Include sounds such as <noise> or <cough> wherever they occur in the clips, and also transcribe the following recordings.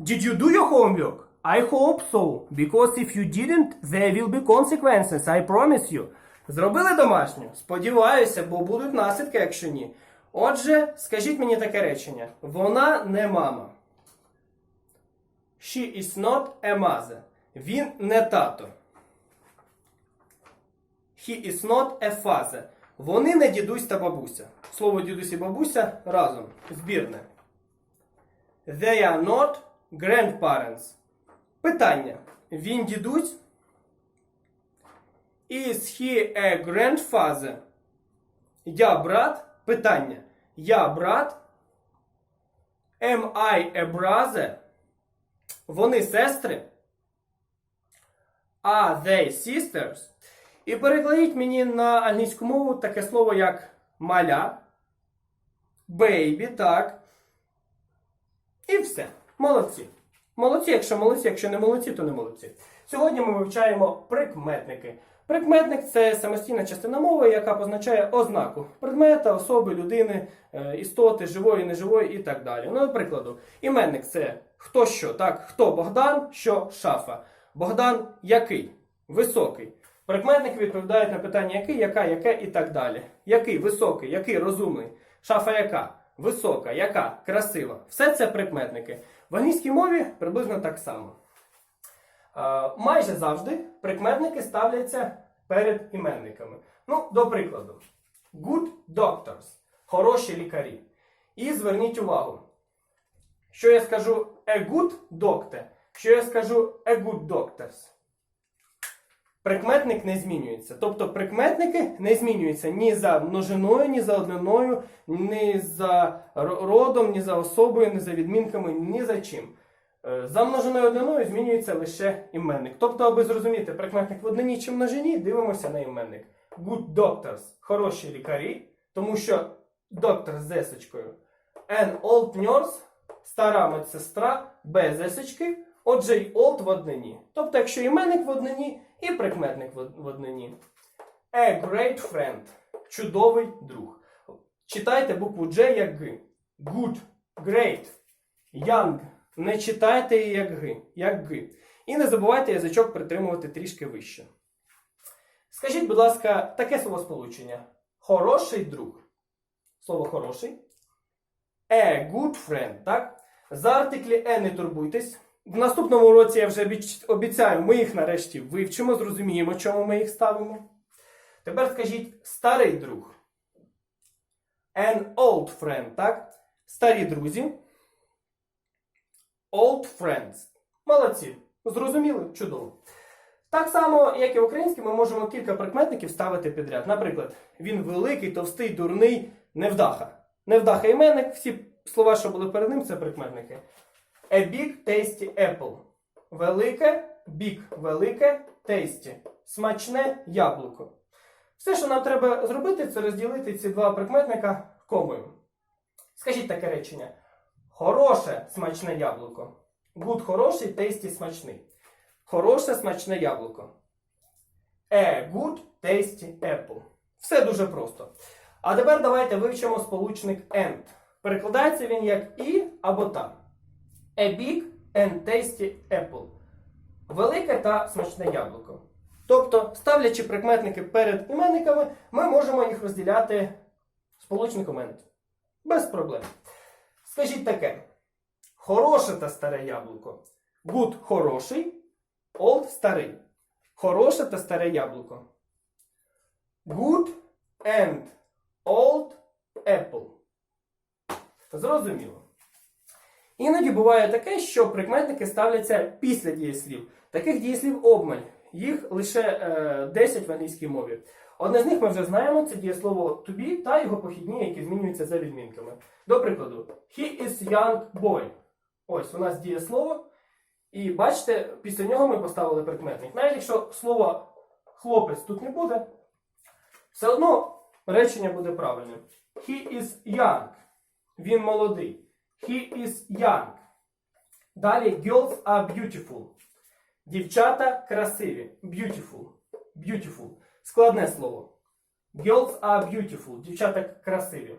Did you do your homework? I hope so, because if you didn't, there will be consequences, I promise you. Зробили домашню? Сподіваюся, бо будуть наслідки, якщо ні. Отже, скажіть мені таке речення. Вона не мама. She is not a mother. Він не тато. He is not a father. Вони не дідусь та бабуся. Слово дідусь і бабуся разом. Збірне. They are not grandparents. Питання. Він дідусь? Is he a grandfather? Я брат? Питання. Я брат? Am I a brother? Вони сестри? Are they sisters? І перекладіть мені на англійську мову таке слово як маля, бейбі, так. І все. Молодці. Молодці, якщо молодці, якщо не молодці, то не молодці. Сьогодні ми вивчаємо прикметники. Прикметник це самостійна частина мови, яка позначає ознаку предмета, особи, людини, е, істоти, живої, неживої і так далі. Ну, наприклад, іменник це хто що, так? Хто Богдан, що шафа. Богдан який? Високий. Прикметники відповідають на питання який, яка, яке і так далі. Який високий, який розумний. Шафа яка? Висока, яка, красива. Все це прикметники. В англійській мові приблизно так само. Майже завжди прикметники ставляться перед іменниками. Ну, до прикладу, good doctors хороші лікарі. І зверніть увагу, що я скажу a good doctor, що я скажу a good doctors. Прикметник не змінюється. Тобто прикметники не змінюються ні за множиною, ні за одниною, ні за родом, ні за особою, ні за відмінками, ні за чим. Е, За множиною одниною змінюється лише іменник. Тобто, аби зрозуміти прикметник в однині чи множині, дивимося на іменник. Good doctors хороші лікарі, тому що доктор з зесочкою. An old nurse стара медсестра без зесочки, отже й old в однині. Тобто, якщо іменник в однині і прикметник в од- в однині. A great friend чудовий друг. Читайте букву J як Г. Good, great, young. Не читайте її як Г, як Г. І не забувайте язичок притримувати трішки вище. Скажіть, будь ласка, таке словосполучення. Хороший друг. Слово хороший. A good friend, так? За артиклі E не турбуйтесь. В наступному році я вже обіцяю, ми їх нарешті вивчимо, зрозуміємо, чому ми їх ставимо. Тепер скажіть старий друг. An old friend, так? Старі друзі. Old friends. Молодці. Зрозуміли? Чудово. Так само, як і в українській, ми можемо кілька прикметників ставити підряд. Наприклад, він великий, товстий, дурний, невдаха. Невдаха іменник, всі слова, що були перед ним, це прикметники. A big tasty apple. Велике, big, велике, tasty. Смачне яблуко. Все, що нам треба зробити, це розділити ці два прикметника комою. Скажіть таке речення. Хороше смачне яблуко. Good хороший, tasty смачний. Хороше смачне яблуко. A good tasty apple. Все дуже просто. А тепер давайте вивчимо сполучник and. Перекладається він як і або та. A big and tasty apple. Велике та смачне яблуко. Тобто, ставлячи прикметники перед іменниками, ми можемо їх розділяти сполучником and. Без проблем. Скажіть таке: хороше та старе яблуко. Good хороший, old старий. Хороше та старе яблуко. Good and old apple. Зрозуміло. Іноді буває таке, що прикметники ставляться після дієслів. Таких дієслів обмаль. Їх лише е, 10 в англійській мові. Одне з них ми вже знаємо, це дієслово to be та його похідні, які змінюються за відмінками. До прикладу, he is young boy. Ось у нас дієслово. І бачите, після нього ми поставили прикметник. Навіть якщо слово хлопець тут не буде, все одно речення буде правильним. He is young. Він молодий. He is young. Далі girls are beautiful. Дівчата красиві. Beautiful. Beautiful. Складне слово. Girls are beautiful. Дівчата красиві.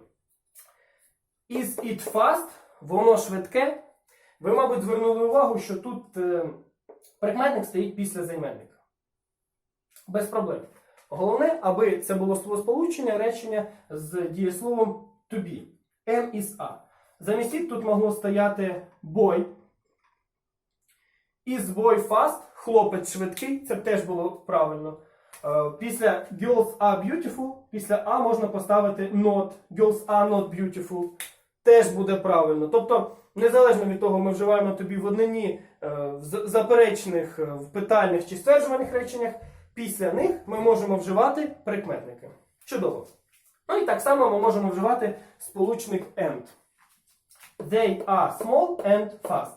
Is it fast? Воно швидке. Ви, мабуть, звернули увагу, що тут е, прикметник стоїть після займенника. Без проблем. Головне, аби це було словосполучення речення з дієсловом to be. Am is a. Замістіть тут могло стояти boy. Is boy fast, хлопець швидкий, це теж було правильно. Е, Після girls are beautiful, після A можна поставити not. Girls are not beautiful. Теж буде правильно. Тобто, незалежно від того, ми вживаємо тобі в однині е, в заперечних, е, в питальних чи стверджувальних реченнях, після них ми можемо вживати прикметники. Чудово. Ну і так само ми можемо вживати сполучник and. They are small and fast.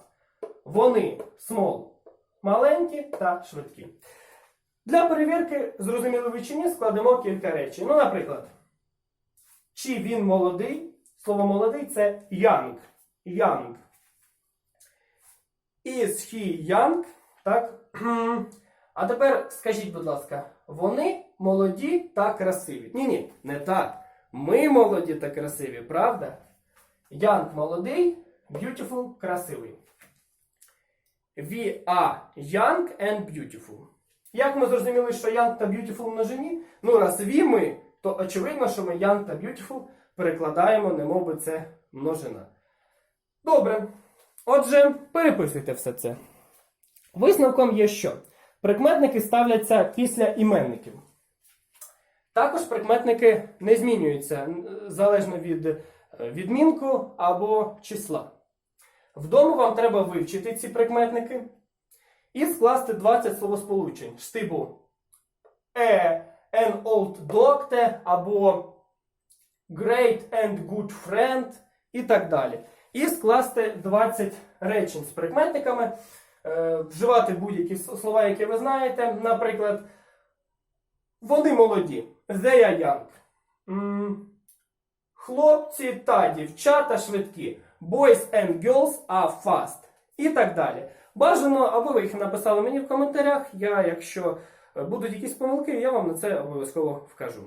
Вони small, маленькі та швидкі. Для перевірки, зрозуміли ви чи ні, складемо кілька речень. Ну, наприклад, чи він молодий? Слово молодий це young. Young. Is he young? Так? <clears throat> А тепер скажіть, будь ласка, вони молоді та красиві. Ні, ні, не так. Ми молоді та красиві, правда? Young молодий, beautiful красивий. We are young and beautiful. Як ми зрозуміли, що young та beautiful множині? Ну, раз we ми, то очевидно, що ми young та beautiful перекладаємо, немов би це множина. Добре. Отже, переписуйте все це. Висновком є що? Прикметники ставляться після іменників. Також прикметники не змінюються залежно від відмінку або числа. Вдома вам треба вивчити ці прикметники і скласти 20 словосполучень штибу a, an old doctor або great and good friend і так далі. І скласти 20 речень з прикметниками, е, вживати будь-які слова, які ви знаєте. Наприклад, вони молоді. They are young. Хлопці та дівчата швидкі. Boys and girls are fast. І так далі. Бажано, аби ви їх написали мені в коментарях. Я, якщо е, будуть якісь помилки, я вам на це обов'язково вкажу.